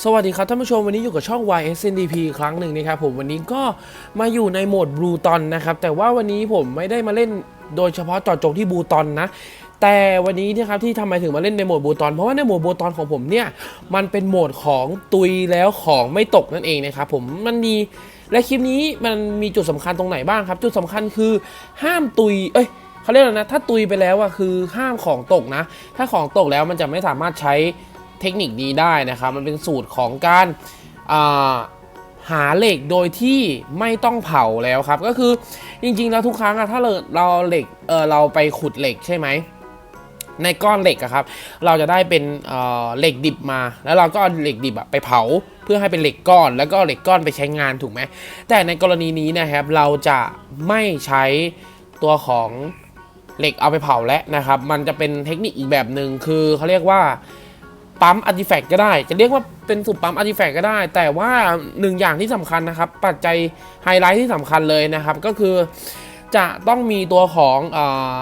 สวัสดีครับท่านผู้ชมวันนี้อยู่กับช่อง YSNDP ครั้งหนึ่งนะครับผมวันนี้ก็มาอยู่ในโหมดบลูตอนนะครับแต่ว่าวันนี้ผมไม่ได้มาเล่นโดยเฉพาะจอดจงที่บลูตอนนะ แต่วันนี้นะครับที่ทำไมถึงมาเล่นในโหมดบลูตอนเพราะว่าในโหมดบลูตอนของผมเนี่ยมันเป็นโหมดของตุยแล้วของไม่ตกนั่นเองนะครับผมมันมีและคลิปนี้มันมีจุดสำคัญตรงไหนบ้างครับ จุดสำคัญคือห้ามตุยเอ้ยเขาเรียกอะไรนะถ้าตุยไปแล้วอะคือห้ามของตกนะ ถ้าของตกแล้วมันจะไม่สามารถใช้ เทคนิคนี้ได้นะครับ มันเป็นสูตรของการาหาเหล็กโดยที่ไม่ต้องเผาแล้วครับ ก็คือจริงๆแล้วทุกครั้งอะถ้าเราเราเหล็กเออเราไปขุดเหล็กใช่ไหมในก้อนเหล็กอะครับ เราจะได้เป็นเเหล็กดิบมา แล้วเราก็เอาเหล็กดิบอะไปเผา เพื่อให้เป็นเหล็กก้อน แล้วก็เหล็กก้อนไปใช้งานถูกไหม แต่ในกรณีนี้นะครับ เราจะไม่ใช้ตัวของเหล็กเอาไปเผาแล้วนะครับ มันจะเป็นเทคนิคอีกแบบหนึ่งคือเขาเรียกว่า ปั๊มอาร์ติแฟกต์ก็ได้ จะเรียกว่าเป็นสูตรปั๊มอาร์ติแฟกต์ก็ได้ แต่ว่าหนึ่งอย่างที่สำคัญนะครับ ปัจจัยไฮไลท์ที่สำคัญเลยนะครับ ก็คือจะต้องมีตัวของเอ่อ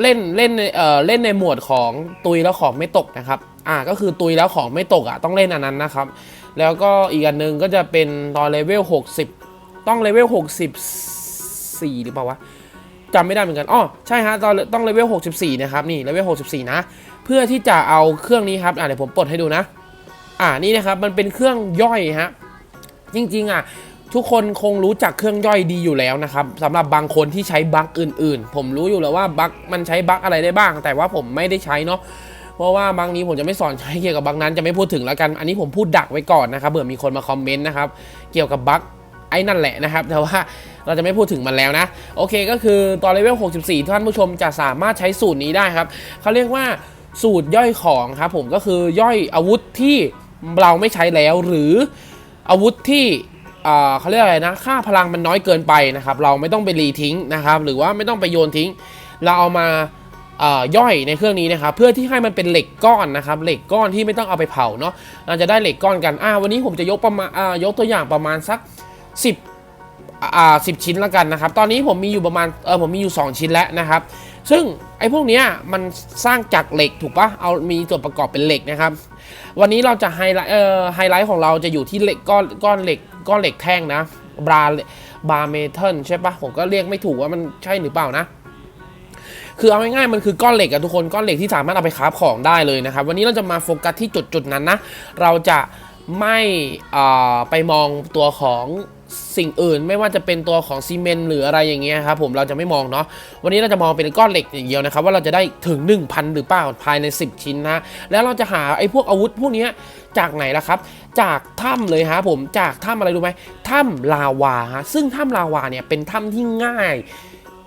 เล่นเล่นในเอ่อเล่นในหมวดของตุยแล้วของไม่ตกนะครับอ่าก็คือตุยแล้วของไม่ตกอะต้องเล่นอันนั้นนะครับ แล้วก็อีกอันหนึงก็จะเป็นตอนเลเวล60 ต้องเลเวล64 หรือเปล่าวะจำไม่ได้เหมือนกันอ๋อใช่ฮะตอนต้องเลเวล64 นะครับ นี่เลเวล64 นะ เพื่อที่จะเอาเครื่องนี้ครับอ่าเดี๋ยวผมปลดให้ดูนะ อ่านี่นะครับมันเป็นเครื่องย่อยฮะจริงๆอะทุกคนคงรู้จักเครื่องย่อยดีอยู่แล้วนะครับสำหรับบางคนที่ใช้บั๊กอื่น ๆ ผมรู้อยู่แล้วว่าบั๊กมันใช้บั๊กอะไรได้บ้าง แต่ว่าผมไม่ได้ใช้เนาะเพราะว่าบางนี้ผมจะไม่สอนใช้เกี่ยวกับบั๊กนั้นจะไม่พูดถึงแล้วกัน อันนี้ผมพูดดักไว้ก่อนนะครับเผื่อมีคนมาคอมเมนต์นะครับเกี่ยวกับบั๊กไอ้นั่นแหละนะครับ แต่ว่าเราจะไม่พูดถึงมันแล้วนะ โอเคก็คือตอนเลเวล 64 ท่านผู้ชมจะสามารถใช้สูตรนี้ได้ครับเขาเรียกว่า สูตรย่อยของครับผมก็คือย่อยอาวุธที่เราไม่ใช้แล้วหรืออาวุธที่เขาเรียกอะไรนะค่าพลังมันน้อยเกินไปนะครับ เราไม่ต้องไปรีทิ้งนะครับ หรือว่าไม่ต้องไปโยนทิ้ง เราเอามาย่อยในเครื่องนี้นะครับ เพื่อที่ให้มันเป็นเหล็กก้อนนะครับ เหล็กก้อนที่ไม่ต้องเอาไปเผาเนาะเราจะได้เหล็กก้อนกันอ่าวันนี้ผมจะยกประมาณยกตัวอย่างประมาณสัก 10อ่าสิชิ้นแล้วกันนะครับ ตอนนี้ผมมีอยู่ประมาณเออผมมีอยู่ 2 ชิ้นแล้วนะครับ ซึ่งไอ้พวกนี้มันสร้างจากเหล็กถูกปะเอามีส่วนประกอบเป็นเหล็กนะครับ วันนี้เราจะไฮไลท์เอ่อไฮไลท์ของเราจะอยู่ที่เหล็กก้อนก้อนเหล็กก้อนเหล็กแท่งนะบราบาเมทัลใช่ปะผมก็เรียกไม่ถูกว่ามันใช่หรือเปล่านะ คือเอาง่ายๆมันคือก้อนเหล็กอะทุกคนก้อนเหล็กที่สามารถเอาไปคราฟของได้เลยนะครับ วันนี้เราจะมาโฟกัสที่จุดจุดๆนั้นนะ เราจะไม่ไปมองตัวของ สิ่งอื่นไม่ว่าจะเป็นตัวของซีเมนต์หรืออะไรอย่างเงี้ยครับผมเราจะไม่มองเนาะวันนี้เราจะมองเป็นก้อนเหล็กอย่างเดียวนะครับว่าเราจะได้ถึง 1,000 หรือเปล่าภายใน 10 ชิ้นนะแล้วเราจะหาไอ้พวกอาวุธพวกนี้จากไหนล่ะครับ จากถ้ำเลยฮะผมจากถ้ำอะไรรู้ไหมถ้ำลาวาฮะซึ่งถ้ำลาวาเนี่ยเป็นถ้ำที่ง่าย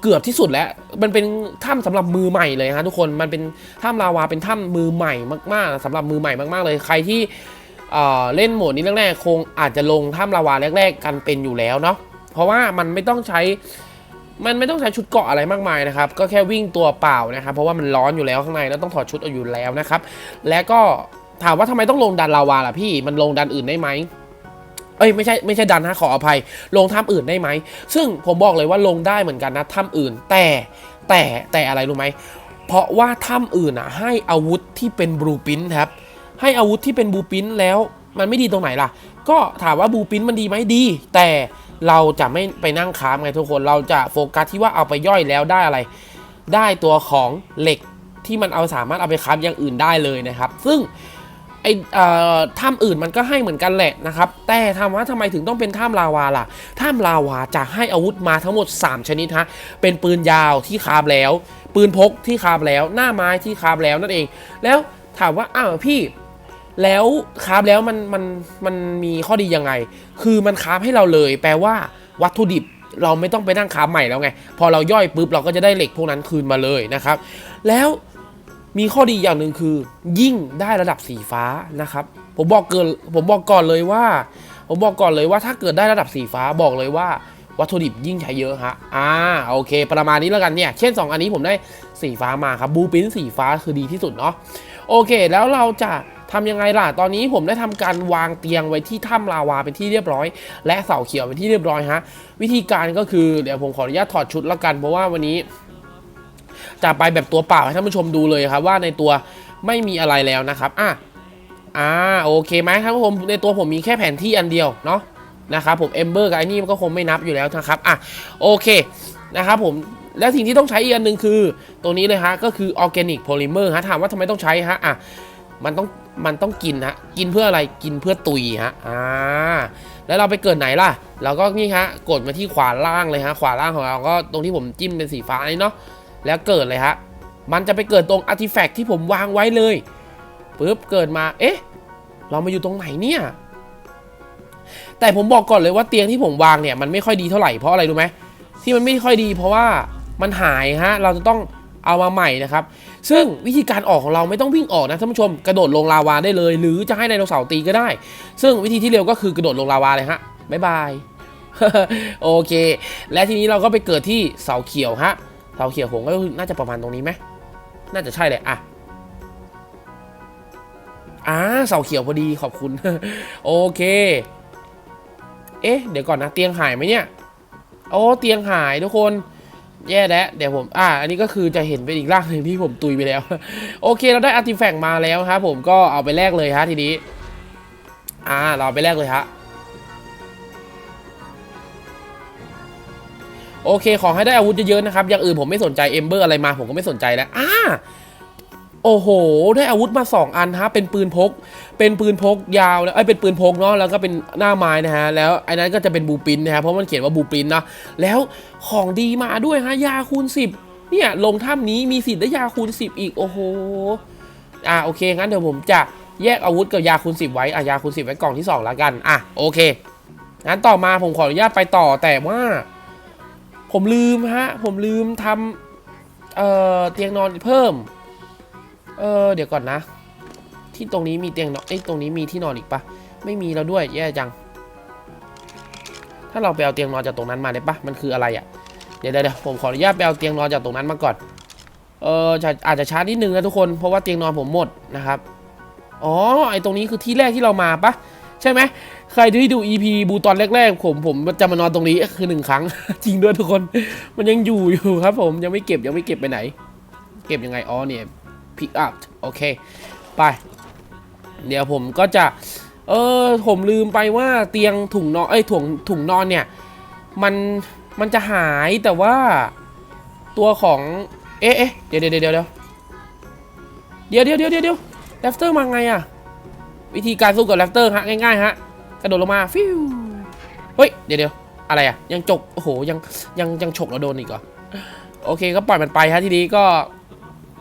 เกือบที่สุดแล้ว มันเป็นถ้ำสำหรับมือใหม่เลยฮะทุกคน มันเป็นถ้ำลาวาเป็นถ้ำมือใหม่มากๆสำหรับมือใหม่มากๆเลย ใครที่ เเล่นโหมดนี้แรกๆคงอาจจะลงถ้ำลาวาแรก ๆ กันเป็นอยู่แล้วเนาะเพราะว่ามันไม่ต้องใช้มันไม่ต้องใช้ชุดเกาะอะไรมากมายนะครับ ก็แค่วิ่งตัวเปล่านะครับ เพราะว่ามันร้อนอยู่แล้วข้างในแล้วต้องถอดชุดเอาอยู่แล้วนะครับ และก็ถามว่าทำไมต้องลงดันลาวาล่ะพี่ มันลงดันอื่นได้ไหมเอ้ยไม่ใช่ไม่ใช่ดันฮะขออภัย ลงถ้ำอื่นได้ไหม ซึ่งผมบอกเลยว่าลงได้เหมือนกันนะถ้ำอื่น แต่แต่แต่อะไรรู้ไหม เพราะว่าถ้ำอื่นอะให้อาวุธที่เป็นบลูปินครับ ให้อาวุธที่เป็นบูปินแล้วมันไม่ดีตรงไหนล่ะ ก็ถามว่าบูปินมันดีไหมดี แต่เราจะไม่ไปนั่งค้ามไงทุกคนเราจะโฟกัสที่ว่าเอาไปย่อยแล้วได้อะไร ได้ตัวของเหล็กที่มันเอาสามารถเอาไปค้ามอย่างอื่นได้เลยนะครับ ซึ่งไอ้เออถ้ำอื่นมันก็ให้เหมือนกันแหละนะครับ แต่ถามว่าทำไมถึงต้องเป็นถ้ำลาวาล่ะถ้ำลาวาจะให้อาวุธมาทั้งหมด 3 ชนิดฮะเป็นปืนยาวที่คาบแล้ว ปืนพกที่คาบแล้ว หน้าไม้ที่คาบแล้วนั่นเอง แล้วถามว่าอ้าวพี่ แล้วคาบแล้วมันมันมันมีข้อดียังไง คือมันคาบให้เราเลย แปลว่าวัตถุดิบเราไม่ต้องไปนั่งคาบใหม่แล้วไง พอเราย่อยปุ๊บเราก็จะได้เหล็กพวกนั้นคืนมาเลยนะครับ แล้วมีข้อดีอย่างหนึ่งคือ ยิ่งได้ระดับสีฟ้านะครับ ผมบอกเกินผมบอกก่อนเลยว่า ผมบอกก่อนเลยว่าถ้าเกิดได้ระดับสีฟ้าบอกเลยว่าวัตถุดิบยิ่งใช้เยอะฮะ อ่า โอเค ประมาณนี้แล้วกันเนี่ย เช่น 2 อันนี้ผมได้สีฟ้ามาครับ บูปินสีฟ้าคือดีที่สุดเนาะ โอเค แล้วเราจะ ทำยังไงล่ะ ตอนนี้ผมได้ทำการวางเตียงไว้ที่ถ้ำลาวาเป็นที่เรียบร้อย และเสาเขียวเป็นที่เรียบร้อยฮะ วิธีการก็คือเดี๋ยวผมขออนุญาตถอดชุดแล้วกันเพราะว่าวันนี้ จะไปแบบตัวเปล่าให้ท่านผู้ชมดูเลยครับ ว่าในตัวไม่มีอะไรแล้วนะครับอะอ่าโอเคไหมครับผมในตัวผมมีแค่แผนที่อันเดียวเนาะนะครับผมเอมเบอร์กับไอ้นี่มันก็คงไม่นับอยู่แล้วนะครับอะโอเคนะครับผมและสิ่งที่ต้องใช้อีกอันหนึ่งคือ ตัวนี้เลยฮะก็คือออร์แกนิกโพลิเมอร์ฮะถามว่าทำไมต้องใช้ฮะอะมันต้อง มันต้องกินฮะ กินเพื่ออะไร กินเพื่อตุยฮะ อ่า แล้วเราไปเกิดไหนล่ะ เราก็นี่ฮะ กดมาที่ขวาล่างเลยฮะ ขวาล่างของเราก็ตรงที่ผมจิ้มเป็นสีฟ้านี่เนาะ แล้วเกิดเลยฮะ มันจะไปเกิดตรงอาร์ติแฟกต์ที่ผมวางไว้เลยปุ๊บ เกิดมา เอ๊ะ เรามาอยู่ตรงไหนเนี่ย แต่ผมบอกก่อนเลยว่าเตียงที่ผมวางเนี่ยมันไม่ค่อยดีเท่าไหร่เพราะอะไรรู้ไหมที่มันไม่ค่อยดีเพราะว่ามันหายฮะ เราจะต้องเอามาใหม่นะครับ ซึ่งวิธีการออกของเราไม่ต้องวิ่งออกนะท่านผู้ชมกระโดดลงลาวาได้เลย หรือจะให้ไดโนเสาร์ตีก็ได้ ซึ่งวิธีที่เร็วก็คือกระโดดลงลาวาเลยฮะบ๊ายบายโอเค และทีนี้เราก็ไปเกิดที่เสาเขียวฮะเสาเขียวผมก็น่าจะประมาณตรงนี้ไหมน่าจะใช่เลยอะอ่าเสาเขียวพอดีขอบคุณ โอเค เอ๊ะ เดี๋ยวก่อนนะ เตียงหายไหมเนี่ย โอ้ เตียงหายทุกคน แย่แล้วเดี๋ยวผมอ่าอันนี้ก็คือจะเห็นเป็นอีกร่างหนึ่งที่ผมตุยไปแล้ว โอเคเราได้อาร์ติแฟกต์มาแล้วครับผมก็เอาไปแลกเลยฮะทีนี้ อ่าเราเอาไปแลกเลยฮะโอเคขอให้ได้อาวุธเยอะๆนะครับอย่างอื่นผมไม่สนใจเอมเบอร์อะไรมาผมก็ไม่สนใจแล้วอ่า โอ้โห ได้อาวุธมา 2 อันฮะ เป็นปืนพก เป็นปืนพกยาวแล้วไอ้เป็นปืนพกเนาะ แล้วก็เป็นหน้าไม้นะฮะ แล้วไอ้นั้นก็จะเป็นบูปินนะฮะ เพราะมันเขียนว่าบูปินเนาะแล้วของดีมาด้วยฮะ ยาคูณ 10 เนี่ย ลงถ้ำนี้มีสิทธิ์ได้ยาคูณ 10 อีก โอ้โห อะโอเค งั้นเดี๋ยวผมจะแยกอาวุธกับยาคูณ 10 ไว้ อะ ยาคูณ 10 ไว้กล่องที่2แล้วกัน อะ โอเค งั้นต่อมาผมขออนุญาตไปต่อ แต่ว่า ผมลืมฮะ ผมลืมทำเอ่อ เตียงนอนเพิ่ม เออเดี๋ยวก่อนนะ ที่ตรงนี้มีเตียงนอนเอ้ตรงนี้มีที่นอนอีกปะไม่มีแล้วด้วยแย่จัง ถ้าเราไปเอาเตียงนอนจากตรงนั้นมาได้ปะมันคืออะไรอะ่ะเดี๋ยวเดี๋ยวผมขออนุญาตไปเอาเตียงนอนจากตรงนั้นมาก่อนเออจะอาจจะช้านิดนึงนะทุกคนเพราะว่าเตียงนอนผมหมดนะครับอ๋อไอตรงนี้คือที่แรกที่เรามาปะใช่ไหมใครที่ดู EP บูตอนแรกๆ ผมผมจะมานอนตรงนี้คือหนึ่งครั้ง จริงด้วยทุกคน มันยังอยู่อยู่ครับผมยังไม่เก็บยังไม่เก็บไปไหน เก็บยังไงอ๋อเนี่ย pick up โอเค ไป เดี๋ยวผมก็จะ เออผมลืมไปว่าเตียงถุงนอนเอ้ยถุงถุงนอนเนี่ย มันมันจะหายแต่ว่าตัวของ เอ๊ะเอ๊ะเดี๋ยวเดี๋ยวเดี๋ยวเดี๋ยวเดี๋ยวเดี๋ยวเดี๋ยวเดี๋ยวเดี๋ยวแรปเตอร์มาไงอะวิธีการสู้กับแรปเตอร์ฮะง่ายๆฮะกระโดดลงมาฟิวเฮ้ยเดี๋ยวเดี๋ยวอะไรอะยังจกโอ้โหยังยังยังฉกเราโดนอีกเหรอโอเคก็ปล่อยมันไปฮะทีนี้ก็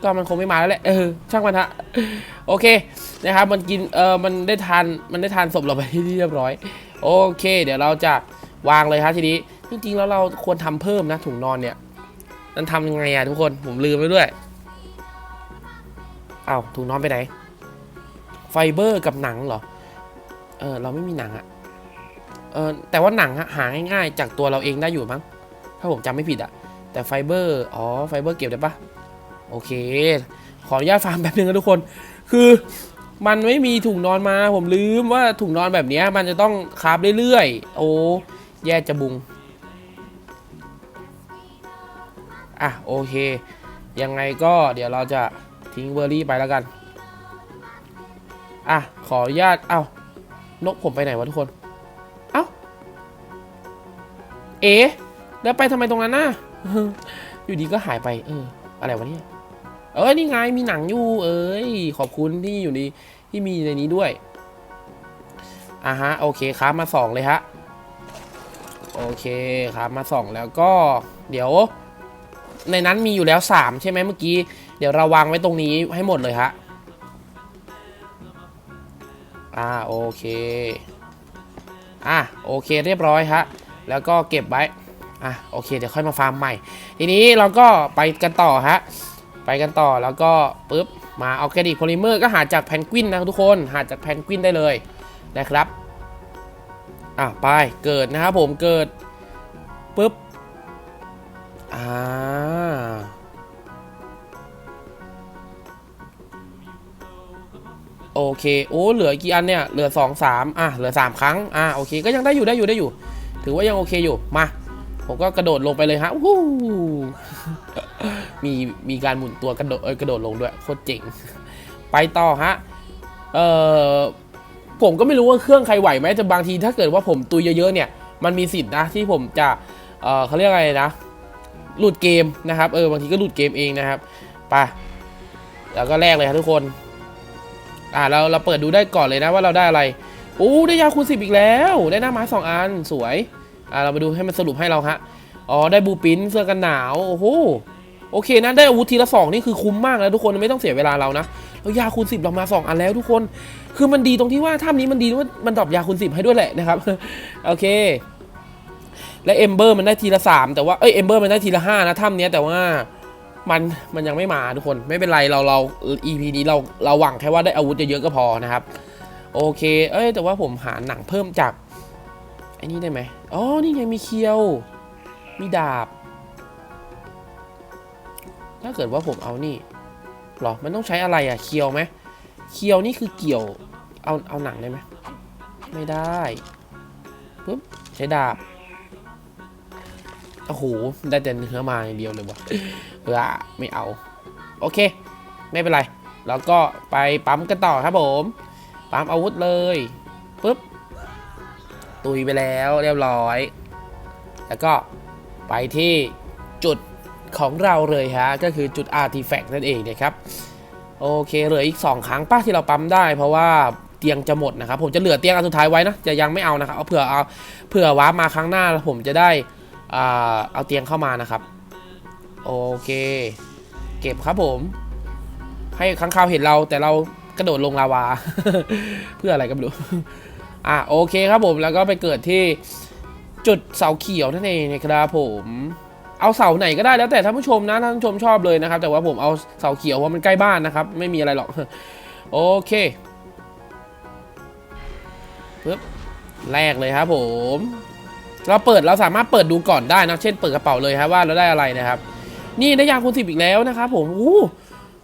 ก็มันคงไม่มาแล้วแหละ เออ ช่างมันฮะ โอเค นะครับ มันกิน เออมันได้ทาน มันได้ทานศพเราไปที่เรียบร้อย โอเค เดี๋ยวเราจะวางเลยฮะทีนี้ จริงๆ แล้วเราควรทำเพิ่มนะถุงนอนเนี่ยมันทำยังไงอะทุกคน ผมลืมไปด้วยอ้าวถุงนอนไปไหน ไฟเบอร์กับหนังเหรอ เออ เราไม่มีหนังอะเออ แต่ว่าหนังอะหาง่ายๆ จากตัวเราเองได้อยู่มั้ง ถ้าผมจำไม่ผิดอะแต่ไฟเบอร์ อ๋อ ไฟเบอร์เก็บได้ปะ โอเค ขออนุญาตฟาร์มแป๊บนึงนะทุกคน คือมันไม่มีถุงนอนมา ผมลืมว่าถุงนอนแบบนี้มันจะต้องคาฟเรื่อยๆ โอ้ แย่จะบุง อะ โอเค ยังไงก็เดี๋ยวเราจะทิ้งเวอร์รี่ไปแล้วกัน อะ ขออนุญาต เอ้านกผมไปไหนวะทุกคน เอ้า เอ๋แล้วไปทำไมตรงนั้นน่ะ อยู่ดีก็หายไป เออ อะไรวะเนี่ย เอ้ยนี่ไงมีหนังอยู่ เอ้ยขอบคุณที่อยู่ในที่มีในนี้ด้วยอะฮะโอเคครับมาสองเลยฮะโอเคครับมาสองแล้วก็เดี๋ยว ในนั้นมีอยู่แล้วสามใช่ไหมเมื่อกี้ เดี๋ยวเราวางไว้ตรงนี้ให้หมดเลยฮะอ่าโอเคอะโอเคเรียบร้อยฮะแล้วก็เก็บไว้อะโอเคเดี๋ยวค่อยมาฟาร์มใหม่ ทีนี้เราก็ไปกันต่อฮะ ไปกันต่อแล้วก็ปุ๊บมาเอาแคดิกโพลิเมอร์ก็หาจากแพนกวินนะทุกคนหาจากแพนกวินได้เลยนะครับอะไปเกิดนะครับผมเกิดปุ๊บอ่าโอเคโอ้เหลือกี่อันเนี่ยเหลือ 2 3อะเหลือ 3 ครั้งอะโอเคก็ยังได้อยู่ได้อยู่ได้อยู่ ถือว่ายังโอเคอยู่มา ผมก็กระโดดลงไปเลยฮะวู้มีมีการหมุนตัวกระโดดเอยกระโดดลงด้วยโคตรเจ๋ง ไปต่อฮะ เอ่อ ผมก็ไม่รู้ว่าเครื่องใครไหวไหมแต่บางทีถ้าเกิดว่าผมตุยเยอะๆเนี่ย มันมีสิทธิ์นะที่ผมจะ เอ่อเขาเรียกอะไรนะ หลุดเกมนะครับ เออ บางทีก็หลุดเกมเองนะครับ ไป แล้วก็แรกเลยครับทุกคน อ่าเราเราเปิดดูได้ก่อนเลยนะว่าเราได้อะไร โอ้ ได้ยาคูณสิบอีกแล้ว ได้หน้าไม้สองอัน สวย อ่าเรามาดูให้มันสรุปให้เราฮะอ๋อได้บูปินเสื้อกันหนาวโอ้โหโอเคนะได้อาวุธทีละสองนี่คือคุ้มมากแล้วทุกคนไม่ต้องเสียเวลาเรานะแล้วยาคูณสิบเรามาสองอันแล้วทุกคน คือมันดีตรงที่ว่าถ้ำนี้มันดีว่ามันดรอปยาคูณสิบให้ด้วยแหละนะครับโอเค และเอมเบอร์มันได้ทีละสามแต่ว่าเอ้ยเอมเบอร์มันได้ทีละห้านะถ้ำเนี้ยแต่ว่ามันมันยังไม่มาทุกคนไม่เป็นไรเราเรา EP นี้เราเราหวังแค่ว่าได้อาวุธเยอะๆก็พอนะครับ โอเค เอ้ยแต่ว่าผมหาหนังเพิ่มจาก ไอ้นี่ได้ไหมอ๋อ นี่ไงมีเคียว มีดาบ ถ้าเกิดว่าผมเอานี่หรอ มันต้องใช้อะไรอะเคียวไหมเคียวนี่คือเกี่ยว เอาเอาหนังได้ไหม ไม่ได้ปุ๊บใช้ดาบ โอ้โห ได้แต่เนื้อมาอย่างเดียวเลยวะเออไม่เอา โอเค ไม่เป็นไร แล้วก็ไปปั๊มกันต่อครับผม ปั๊มอาวุธเลยปุ๊บ ตุยไปแล้วเรียบร้อย แล้วก็ไปที่จุดของเราเลยฮะ ก็คือจุด artifact นั่นเองนะครับ โอเคเหลืออีก 2 ครั้งป้าที่เราปั๊มได้ เพราะว่าเตียงจะหมดนะครับ ผมจะเหลือเตียงอันสุดท้ายไว้นะ จะยังไม่เอานะครับ เอาเผื่อเอาเผื่อว้ามาครั้งหน้าผมจะได้เอาเตียงเข้ามานะครับ โอเค เก็บครับผม ให้ค้างคาวเห็นเราแต่เรากระโดดลงลาวา เพื่ออะไรก็ไม่รู้ อะโอเคครับผมแล้วก็ไปเกิดที่จุดเสาเขียวนั่นเองนะครับผมเอาเสาไหนก็ได้แล้วแต่ท่านผู้ชมนะท่านผู้ชมชอบเลยนะครับ แต่ว่าผมเอาเสาเขียวเพราะมันใกล้บ้านนะครับ ไม่มีอะไรหรอกโอเคปึ๊บแรกเลยครับผม เราเปิดเราสามารถเปิดดูก่อนได้นะเช่นเปิดกระเป๋าเลยครับว่าเราได้อะไรนะครับ นี่ได้ยาคูณสิบอีกแล้วนะครับผมอู้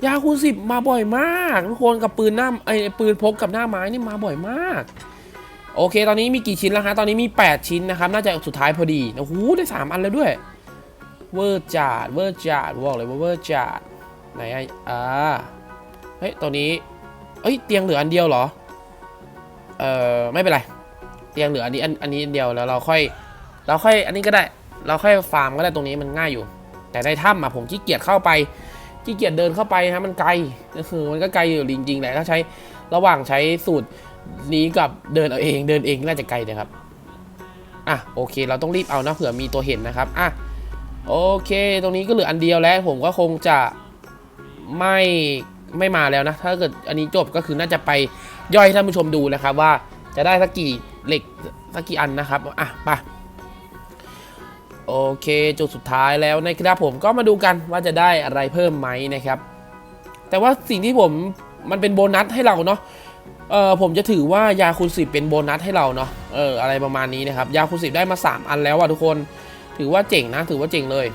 ยาคูณสิบมาบ่อยมากทุกคนกับปืนหน้าไอ้ปืนพกกับหน้าไม้นี่มาบ่อยมาก โอเค ตอนนี้มีกี่ชิ้นแล้วฮะ ตอนนี้มี 8 ชิ้นนะครับ น่าจะสุดท้ายพอดีโอ้โหได้ 3 อันแล้วด้วย เวอร์จัดเวอร์จัดบอกเลยว่าเวอร์จัดไหนอะอ่าเฮ้ยตัวนี้ เอ้ย เตียงเหลืออันเดียวเหรอ เอ่อ ไม่เป็นไร เตียงเหลืออันนี้อันอันนี้อันเดียวแล้วเราค่อย เราค่อย อันนี้ก็ได้ เราค่อยฟาร์มก็ได้ตรงนี้มันง่ายอยู่ แต่ในถ้ำอะผมขี้เกียจเข้าไป ขี้เกียจเดินเข้าไปฮะมันไกลก็คือมันก็ไกลอยู่จริงๆแหละ ถ้าใช้ระหว่างใช้สูตร นี้กับเดินเอาเองเดินเองน่าจะไกลนะครับอะโอเค เราต้องรีบเอานะเผื่อมีตัวเห็นนะครับอะโอเค ตรงนี้ก็เหลืออันเดียวแล้ว ผมก็คงจะไม่ไม่มาแล้วนะ ถ้าเกิดอันนี้จบก็คือน่าจะไปย่อยให้ท่านผู้ชมดูนะครับ ว่าจะได้สักกี่เหล็กสักกี่อันนะครับอะไปโอเคจุดสุดท้ายแล้วนะครับผมก็มาดูกันว่าจะได้อะไรเพิ่มไหมนะครับ แต่ว่าสิ่งที่ผมมันเป็นโบนัสให้เราเนาะ เออผมจะถือว่ายาคูณสิบเป็นโบนัสให้เราเนาะเอออะไรประมาณนี้นะครับ ยาคูณสิบได้มา 3 อันแล้วอะทุกคน ถือว่าเจ๋งนะ ถือว่าเจ๋งเลย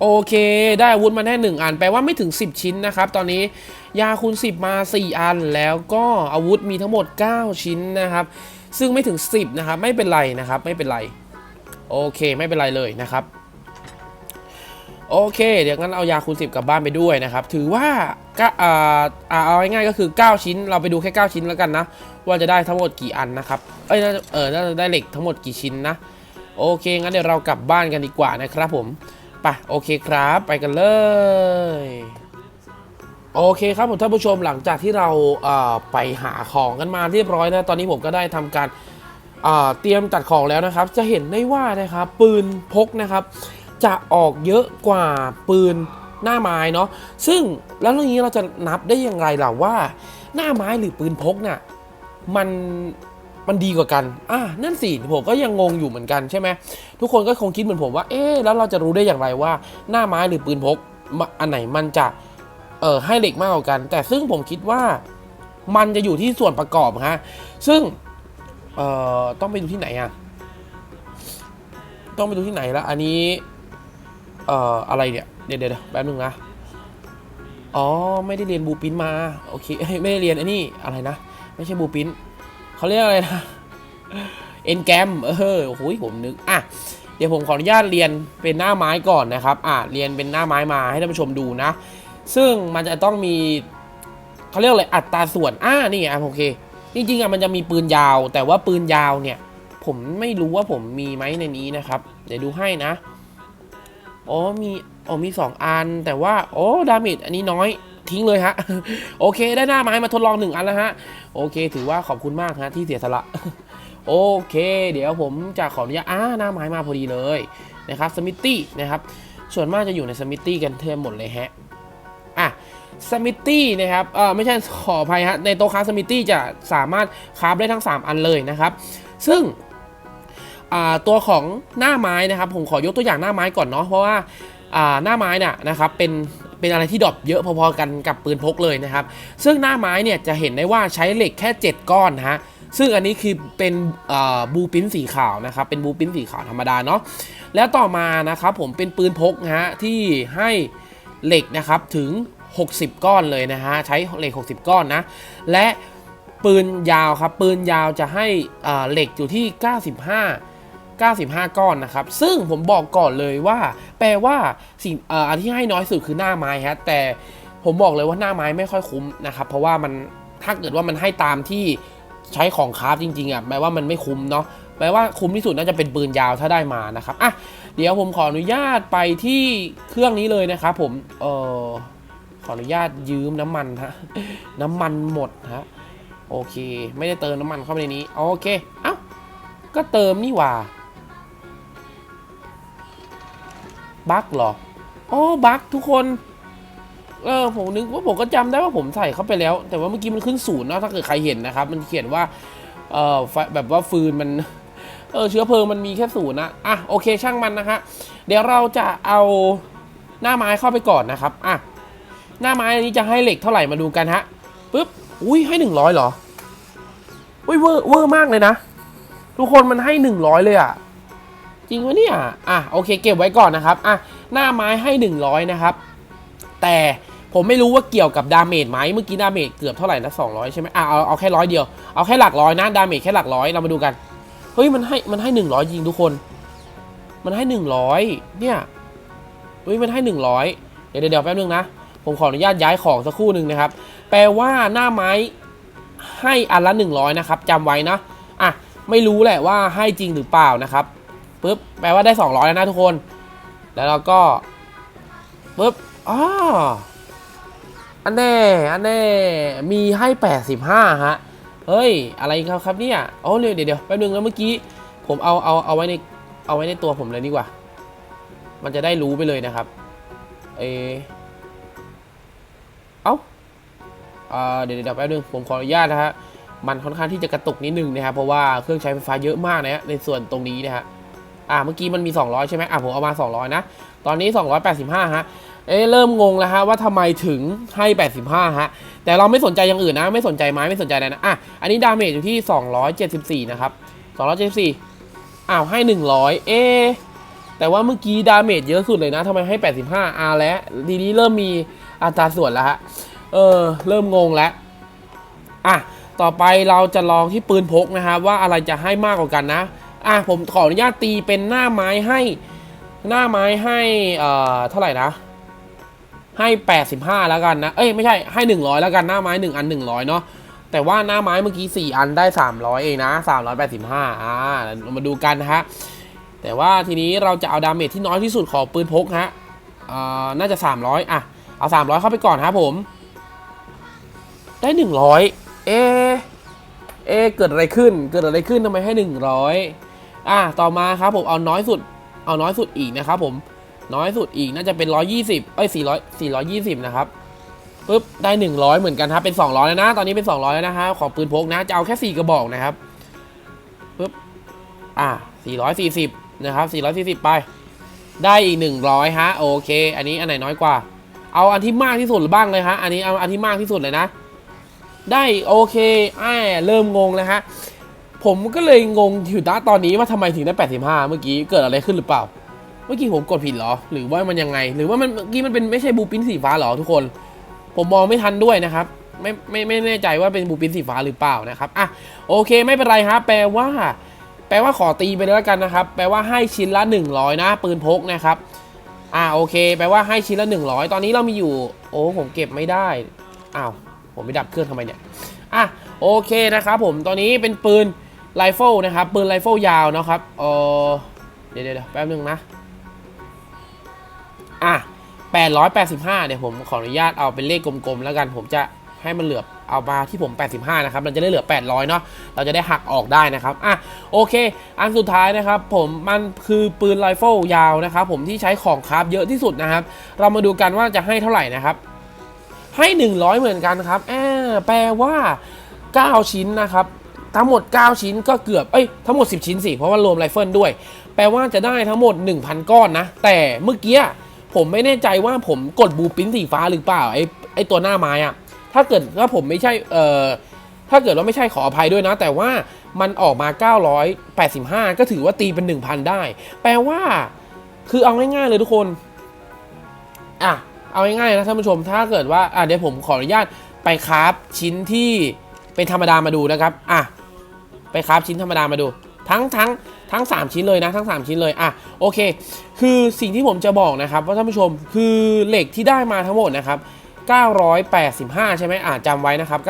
โอเค ได้อาวุธมาแค่หนึ่งอัน แปลว่าไม่ถึง 10 ชิ้นนะครับ ตอนนี้ยาคูณ10 มา 4 อัน แล้วก็อาวุธมีทั้งหมด 9 ชิ้นนะครับ ซึ่งไม่ถึง 10 นะครับ ไม่เป็นไรนะครับ ไม่เป็นไร โอเค ไม่เป็นไรเลยนะครับ โอเค เดี๋ยวงั้นเอายาคูณ10กลับบ้านไปด้วยนะครับ ถือว่าก็อ่าอ่าเอาง่ายๆก็คือ 9 ชิ้น เราไปดูแค่ 9 ชิ้นแล้วกันนะ ว่าจะได้ทั้งหมดกี่อันนะครับ เอ้ยน่าเออน่าจะได้เหล็กทั้งหมดกี่ชิ้นนะ โอเค งั้นเดี๋ยวเรากลับบ้านกันดีกว่านะครับผม ไป โอเคครับ ไปกันเลย โอเคครับผมท่านผู้ชมหลังจากที่เราเไปหาของกันมาเรียบร้อยนะ ตอนนี้ผมก็ได้ทำการเอ่อเตรียมจัดของแล้วนะครับ จะเห็นได้ว่านะครับปืนพกนะครับ จะออกเยอะกว่าปืนหน้าไม้เนาะซึ่งแล้วเรื่องนี้เราจะนับได้อย่างไรล่ะว่า หน้าไม้หรือปืนพกน่ะมันมันดีกว่ากัน อะนั่นสิผมก็ยังงงอยู่เหมือนกันใช่ไหมทุกคนก็คงคิดเหมือนผมว่า เอ๊ะแล้วเราจะรู้ได้อย่างไรว่า หน้าไม้หรือปืนพก อันไหนมันจะเอ่อให้เหล็กมากกว่ากัน แต่ซึ่งผมคิดว่ามันจะอยู่ที่ส่วนประกอบฮะซึ่งเอ่อต้องไปดูที่ไหนอะต้องไปดูที่ไหนละอันนี้ เอ่ออะไรเนี่ย เดี๋ยวเดี๋ยวแป๊บนึงนะ อ๋อ ไม่ได้เรียนบูปินมา โอเค ไม่ได้เรียนอันนี้อะไรนะ ไม่ใช่บูปินเขาเรียกอะไรนะเอ็นแกมเออโอ้โหผมนึก อะ เดี๋ยวผมขออนุญาตเรียนเป็นหน้าไม้ก่อนนะครับ อะ เรียนเป็นหน้าไม้มาให้ท่านผู้ชมดูนะ ซึ่งมันจะต้องมีเขาเรียกอะไร อัตราส่วน อ่า นี่อะโอเค จริงๆอะมันจะมีปืนยาว แต่ว่าปืนยาวเนี่ย ผมไม่รู้ว่าผมมีไหมในนี้นะครับ เดี๋ยวดูให้นะ อ๋อมีอ๋อมี 2 อัน แต่ว่าโอ้ดาเมจอันนี้น้อยทิ้งเลยฮะ โอเคได้หน้าไม้มาทดลองหนึ่งอันแล้วฮะ โอเค ถือว่าขอบคุณมากฮะที่เสียสละ โอเค เดี๋ยวผมจะขออนุญาตอ่าหน้าไม้มาพอดีเลยนะครับสมิตตี้นะครับ ส่วนมากจะอยู่ในสมิตตี้กันเทมหมดเลยฮะอะสมิตตี้นะครับเออไม่ใช่ขออภัยฮะในโต๊ะค้าสมิตตี้จะสามารถคราฟได้ทั้ง 3 อันเลยนะครับ ซึ่ง ตัวของหน้าไม้นะครับผมขอยกตัวอย่างหน้าไม้ก่อนเนาะเพราะว่าหน้าไม้เนี่ยนะครับเป็นเป็นอะไรที่ดรอปเยอะพอๆกันกับปืนพกเลยนะครับ ซึ่งหน้าไม้เนี่ยจะเห็นได้ว่าใช้เหล็กแค่ 7 ก้อนนะฮะซึ่งอันนี้คือเป็นบูปินสีขาวนะครับเป็นบูปินสีขาวธรรมดาเนาะแล้วต่อมานะครับผมเป็นปืนพกนะฮะที่ให้เหล็กนะครับถึง 60 ก้อนเลยนะฮะใช้เหล็ก 60 ก้อนนะและปืนยาวครับปืนยาวจะให้เหล็กอยู่ที่ 95 95 ก้อนนะครับ ซึ่งผมบอกก่อนเลยว่า แปลว่าสิ่งอันที่ให้น้อยสุดคือหน้าไม้ฮะแต่ผมบอกเลยว่าหน้าไม้ไม่ค่อยคุ้มนะครับ เพราะว่ามันถ้าเกิดว่ามันให้ตามที่ใช้ของคราฟจริงๆอะแปลว่ามันไม่คุ้มเนาะแปลว่าคุ้มที่สุดน่าจะเป็นปืนยาวถ้าได้มานะครับอะเดี๋ยวผมขออนุญาตไปที่เครื่องนี้เลยนะครับผมเออขออนุญาตยืมน้ำมันฮะน้ำมันหมดฮะโอเค ไม่ได้เติมน้ำมันเข้าไปในนี้โอเคเอ้าก็เติมนี่หว่า บั๊กเหรออ๋อบั๊กทุกคน เออผมนึกว่าผมก็จำได้ว่าผมใส่เข้าไปแล้ว แต่ว่าเมื่อกี้มันขึ้นศูนย์เนาะถ้าเกิดใครเห็นนะครับ มันเขียนว่า เอ่อแบบว่าฟืนมัน เออเชื้อเพลิงมันมีแค่ศูนย์นะ อะโอเคช่างมันนะฮะเดี๋ยวเราจะเอาหน้าไม้เข้าไปก่อนนะครับ อะ หน้าไม้อันนี้จะให้เหล็กเท่าไหร่มาดูกันฮะปึ๊บ อุ้ยให้หนึ่งร้อยเหรออุ้ยเวอร์เวอร์มากเลยนะ ทุกคนมันให้หนึ่งร้อยเลยอะ จริงวะเนี่ยอะโอเคเก็บไว้ก่อนนะครับอะหน้าไม้ให้ 100 นะครับ แต่ผมไม่รู้ว่าเกี่ยวกับดาเมจไหมเมื่อกี้ดาเมจเกือบเท่าไหร่นะ200 ใช่ไหมอะเอาเอาแค่ร้อยเดียวเอาแค่หลักร้อยนะดาเมจแค่หลักร้อยเรามาดูกันเฮ้ยมันให้มันให้ 100 จริงทุกคน มันให้ 100 เนี่ยเฮ้ยมันให้ 100 เดี๋ยวเดี๋ยวแป๊บนึงนะผมขออนุญาตย้ายของสักครู่หนึ่งนะครับ แปลว่าหน้าไม้ให้อันละ 100 นะครับจำไว้นะอะไม่รู้แหละว่าให้จริงหรือเปล่านะครับ ปุ๊บแปลว่าได้ 200 แล้วนะทุกคน แล้วเราก็ปุ๊บอ๋ออันแน่อันแน่มีให้ 85 ฮะ เฮ้ย อะไรครับครับเนี่ยอ๋อเดี๋ยวเดี๋ยวเดี๋ยวแป๊บนึงแล้วเมื่อกี้ ผมเอาเอาเอาไว้ในเอาไว้ในตัวผมเลยดีกว่า มันจะได้รู้ไปเลยนะครับ เอเอ้าอ่าเดี๋ยวเดี๋ยวแป๊บนึงผมขออนุญาตนะฮะมันค่อนข้างที่จะกระตุกนิดนึงนะครับเพราะว่าเครื่องใช้ไฟฟ้าเยอะมากนะฮะในส่วนตรงนี้นะฮะ อ่าเมื่อกี้มันมี 200 ใช่ไหมอ่าผมเอามา 200 นะ ตอนนี้ 285 ฮะ เอ๊ะเริ่มงงแล้วฮะว่าทำไมถึงให้ 85 ฮะ แต่เราไม่สนใจอย่างอื่นนะ ไม่สนใจไม้ไม่สนใจอะไรนะ อะ อันนี้ดาเมจอยู่ที่ 274 นะครับ 274อ้าวให้ 100 เอ๊แต่ว่าเมื่อกี้ดาเมจเยอะสุดเลยนะทำไมให้ 85อาแล้วทีนี้เริ่มมีอัตราส่วนแล้วฮะ เออ เริ่มงงแล้ว อะ ต่อไปเราจะลองที่ปืนพกนะครับว่าอะไรจะให้มากกว่ากันนะ อะผมขออนุญาตตีเป็นหน้าไม้ให้ หน้าไม้ให้เอ่อเท่าไหร่นะ ให้ 85 แล้วกันนะ เอ้ยไม่ใช่ให้ 100 แล้วกันหน้าไม้ 1 อัน 100 เนาะแต่ว่าหน้าไม้เมื่อกี้ 4 อันได้ 300 เองนะ 385 อ่าเรามาดูกันนะฮะ แต่ว่าทีนี้เราจะเอาดาเมจที่น้อยที่สุดของปืนพกฮะอ่าน่าจะ 300 อะ เอา 300 เข้าไปก่อนครับผม ได้ 100 เอเอเกิดอะไรขึ้น เกิดอะไรขึ้นทำไมให้ 100 อะต่อมาครับผมเอาน้อยสุด เอาน้อยสุดอีกนะครับผมน้อยสุดอีกน่าจะเป็น 120 เอ้ย 400 420 นะครับปุ๊บได้ 100 เหมือนกันครับเป็น 200 แล้วนะ ตอนนี้เป็น 200 แล้วนะฮะของปืนพกนะ จะเอาแค่ 4 กระบอกนะครับปุ๊บอะ440 นะครับ 440 ไป ได้อีก 100 ฮะ โอเค อันนี้อันไหนน้อยกว่า เอาอันที่มากที่สุดบ้างเลยฮะ อันนี้เอาอันที่มากที่สุดเลยนะ ได้โอเคอ่าเริ่มงงแล้วฮะ ผมก็เลยงงอยู่นะตอนนี้ว่าทำไมถึงได้ 85 เมื่อกี้เกิดอะไรขึ้นหรือเปล่า เมื่อกี้ผมกดผิดเหรอ หรือว่ามันยังไง หรือว่ามันเมื่อกี้มันเป็นไม่ใช่บูปินสีฟ้าเหรอทุกคน ผมมองไม่ทันด้วยนะครับ ไม่ไม่ไม่แน่ใจว่าเป็นบูปินสีฟ้าหรือเปล่านะครับอะโอเคไม่เป็นไรฮะแปลว่า แปลว่าขอตีไปแล้วกันนะครับ แปลว่าให้ชิ้นละ 100 นะ ปืนพกนะครับอ่าโอเค แปลว่าให้ชิ้นละ 100 ตอนนี้เรามีอยู่ โอ้ผมเก็บไม่ได้อ้าวผมไปดับเครื่องทำไมเนี่ยอะโอเคนะครับผมตอนนี้เป็นปืน ไรเฟิลนะครับปืนไรเฟิลยาวนะครับเออเดี๋ยวเดี๋ยวแป๊บนึงนะ อะ885 เดี๋ยวผมขออนุญาตเอาเป็นเลขกลมๆ แล้วกันผมจะให้มันเหลือเอามาที่ผม 85 นะครับ มันจะได้เหลือ 800 เนาะเราจะได้หักออกได้นะครับ อะ โอเค อันสุดท้ายนะครับ ผมมันคือปืนไรเฟิลยาวนะครับ ผมที่ใช้ของคราฟเยอะที่สุดนะครับ เรามาดูกันว่าจะให้เท่าไหร่นะครับ ให้ 100 เหมือนกันครับแอบแปลว่า 9 ชิ้นนะครับ ทั้งหมด 9 ชิ้นก็เกือบ เอ้ย ทั้งหมด 10 ชิ้นสิ เพราะว่ารวมไรเฟิลด้วย แปลว่าจะได้ทั้งหมด 1,000 ก้อนนะ แต่เมื่อกี้ผมไม่แน่ใจว่าผมกดบูปินสีฟ้าหรือเปล่า ไอ้ไอ้ตัวหน้าไม้อะถ้าเกิดว่าผมไม่ใช่ เอ่อ ถ้าเกิดว่าไม่ใช่ขออภัยด้วยนะ แต่ว่ามันออกมา 985 ก็ถือว่าตีเป็น 1,000 ได้ แปลว่า คือเอาง่ายๆเลยทุกคน อะ เอาง่ายๆนะท่านผู้ชม ถ้าเกิดว่า อะเดี๋ยวผมขออนุญาตไปคราฟชิ้นที่เป็นธรรมดามาดูนะครับ อะ ไปคราฟชิ้นธรรมดามาดู ทั้งทั้งทั้ง 3 ชิ้นเลยนะทั้ง 3 ชิ้นเลยอะโอเค คือสิ่งที่ผมจะบอกนะครับว่าท่านผู้ชมคือเหล็กที่ได้มาทั้งหมดนะครับ985 ใช่ไหมอะจำไว้นะครับ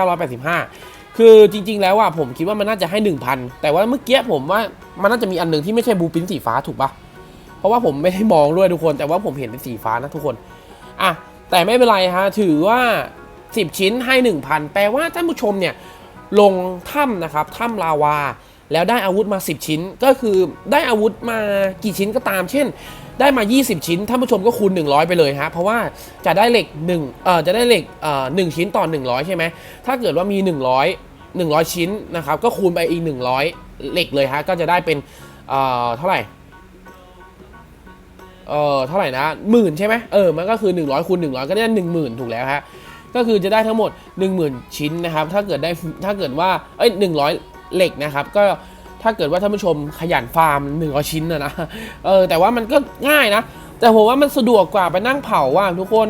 985 คือจริง ๆ แล้วอะผมคิดว่ามันน่าจะให้ 1,000 แต่ว่าเมื่อกี้ผมว่ามันน่าจะมีอันหนึ่งที่ไม่ใช่บูปินสีฟ้าถูกปะเพราะว่าผมไม่ได้มองด้วยทุกคน แต่ว่าผมเห็นเป็นสีฟ้านะทุกคนอะแต่ไม่เป็นไรฮะถือว่า 10 ชิ้นให้ 1,000 แปลว่าท่านผู้ชมเนี่ย ลงถ้ำนะครับถ้ำลาวา แล้วได้อาวุธมา 10 ชิ้น ก็คือได้อาวุธมากี่ชิ้นก็ตาม เช่น ได้มา 20 ชิ้นท่านผู้ชมก็คูณ 100 ไปเลยฮะเพราะว่าจะได้เหล็ก1เอ่อจะได้เหล็กเอ่อ1ชิ้นต่อ 100 ใช่ไหมถ้าเกิดว่ามี 100 100 ชิ้นนะครับก็คูณไปอีก 100 เหล็กเลยฮะก็จะได้เป็นเอ่อเท่าไหร่เอ่อเท่าไหร่นะหมื่นใช่ไหมเออมันก็คือ 100คูณ100 ก็ได้หนึ่งหมื่นถูกแล้วฮะ ก็คือจะได้ทั้งหมด 10,000 ชิ้นนะครับ ถ้าเกิดได้ถ้าเกิดว่าเอ้ย100 เหล็กนะครับ ก็ถ้าเกิดว่าท่านผู้ชมขยันฟาร์ม100ชิ้นนะนะเออแต่ว่ามันก็ง่ายนะ แต่ผมว่ามันสะดวกกว่าไปนั่งเผาว่าทุกคน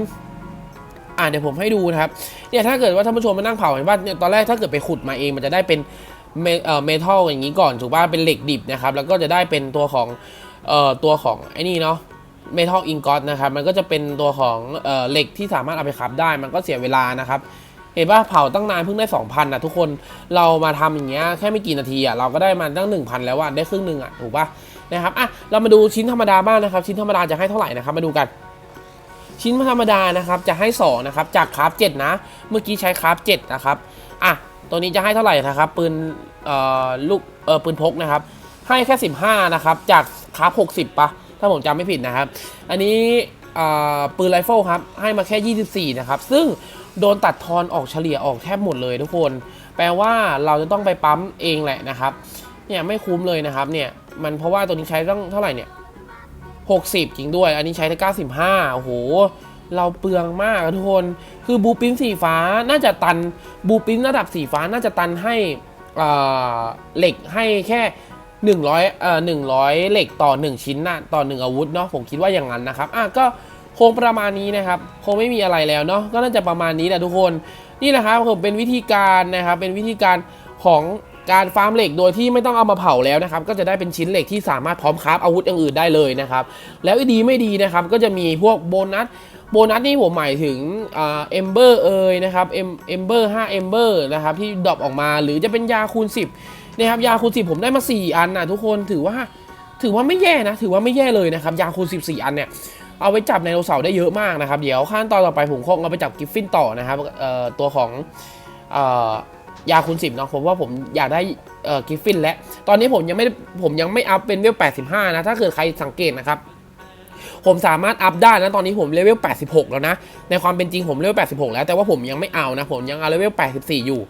อ่าเดี๋ยวผมให้ดูนะครับเนี่ยถ้าเกิดว่าท่านผู้ชมมานั่งเผาเห็นว่าเนี่ยตอนแรกถ้าเกิดไปขุดมาเองมันจะได้เป็นเมเอ่อเมทัลอย่างนี้ก่อนถูกป่ะเป็นเหล็กดิบนะครับ แล้วก็จะได้เป็นตัวของเอ่อตัวของไอ้นี่เนาะ เมทัลอิงกอ t นะครับ มันก็จะเป็นตัวของเออเหล็กที่สามารถเอาไปขับได้ มันก็เสียเวลานะครับ เห็นป่ะเผาตั้งนานเพิ่งได้ 2,000นะทุกคน เรามาทำอย่างเงี้ยแค่ไม่กี่นาทีอะเราก็ได้มาตั้ง 1,000 แล้วอะได้ครึ่งหนึ่งอะถูกป่ะนะครับอะเรามาดูชิ้นธรรมดาบ้างนะครับ ชิ้นธรรมดาจะให้เท่าไหร่นะครับมาดูกัน ชิ้นธรรมดานะครับจะให้2นะครับจากคราฟ7นะ เมื่อกี้ใช้คราฟ7นะครับอะตัวนี้จะให้เท่าไหร่นะครับปืนเอ่อลูกเออปืนพกนะครับให้แค่ 15นะครับจากคราฟ60ปะ ถ้าผมจำไม่ผิดนะครับ อันนี้ปืนไรเฟิลครับ ให้มาแค่ 24 นะครับ ซึ่งโดนตัดทอนออกเฉลี่ยออกแทบหมดเลยทุกคน แปลว่าเราจะต้องไปปั๊มเองแหละนะครับ เนี่ยไม่คุ้มเลยนะครับ เนี่ย มันเพราะว่าตัวนี้ใช้ต้องเท่าไหร่เนี่ย 60 จริงด้วย อันนี้ใช้ได้95 โอ้โห เราเปลืองมากทุกคน คือบูปินสีฟ้าน่าจะตัน บูปินระดับสีฟ้าน่าจะตันให้เหล็กให้แค่ 100เอ่อ100 เหล็กต่อ 1 ชิ้นนะต่อ 1 อาวุธเนาะผมคิดว่าอย่างนั้นนะครับอะก็คงประมาณนี้นะครับ คงไม่มีอะไรแล้วเนาะก็น่าจะประมาณนี้แหละทุกคนนี่นะครับผมเป็นวิธีการนะครับเป็นวิธีการของการฟาร์มเหล็กโดยที่ไม่ต้องเอามาเผาแล้วนะครับ ก็จะได้เป็นชิ้นเหล็กที่สามารถพร้อมคราฟอาวุธอย่างอื่นได้เลยนะครับ แล้วดีไม่ดีนะครับ ก็จะมีพวกโบนัสโบนัสนี่ผมหมายถึงเอ็มเบอร์เอยนะครับเอ็มเอมเบอร์ห้าเอ็มเบอร์นะครับที่ดรอปออกมาหรือจะเป็นยาคูณ 10 นะครับยาคูณ10ผมได้มา 4 อันนะทุกคนถือว่าถือว่าไม่แย่นะ ถือว่าไม่แย่เลยนะครับยาคูณ14 อันเนี่ยเอาไว้จับไดโนเสาร์ได้เยอะมากนะครับ เดี๋ยวขั้นตอนต่อไปผมคงเอาไปจับกิฟฟินต่อนะครับตัวของออยาคูณ10เนาะผมว่าผมอยากได้กิฟฟินแล้วตอนนี้ผมยังไม่ผมยังไม่อัพเป็นเวล85 นะ ถ้าเกิดใครสังเกตนะครับผมสามารถอัพได้นะ ตอนนี้ผมเลเวล 86 แล้วนะ ในความเป็นจริงผมเลเวล 86 แล้ว แต่ว่าผมยังไม่เอานะ ผมยังเอาเลเวล 84 อยู่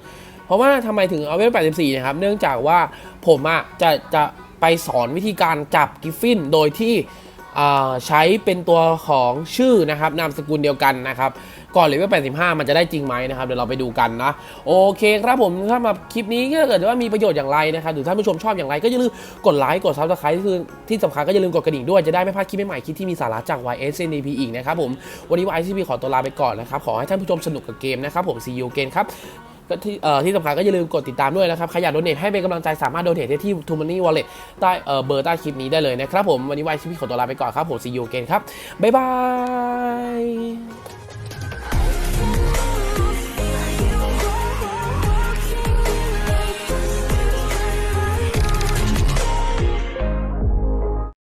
ราะว่าทำไมถึงเอาเวล84 นะครับ เนื่องจากว่าผมอะจะจะไปสอนวิธีการจับกิฟฟิน โดยที่ใช้เป็นตัวของชื่อนะครับนามสกุลเดียวกันนะครับ ก่อนเลเวล85 มันจะได้จริงไหมนะครับ เดี๋ยวเราไปดูกันนะ โอเคครับผมถ้ามาคลิปนี้ถ้าเกิดว่ามีประโยชน์อย่างไรนะครับหรือท่านผู้ชมชอบอย่างไร ก็อย่าลืมกดไลค์กดซับสไครต์คือที่สำคัญก็อย่าลืมกดกระดิ่งด้วย จะได้ไม่พลาดคลิปใหม่ๆคลิปที่มีสาระจาก YSNDP อีกนะครับผมวันนี้ YSNDP ขอตัวลาไปก่อนนะครับขอให้ท่านผู้ชมสนุกกับเกมนะครับผม See you again ครับ ก็ที่เอ่อที่สำคัญก็อย่าลืมกดติดตามด้วยนะครับใครอยากโดเนทให้เป็นกำลังใจสามารถโดเนทได้ที่ t o m o n e y Wallet ใต้เอ่อเบอร์ใต้คลิปนี้ได้เลยนะครับผมวันนี้ไว้ชิพี่ขอตัวลาไปก่อนครับผมซีอูเกนครับบ๊ายบาย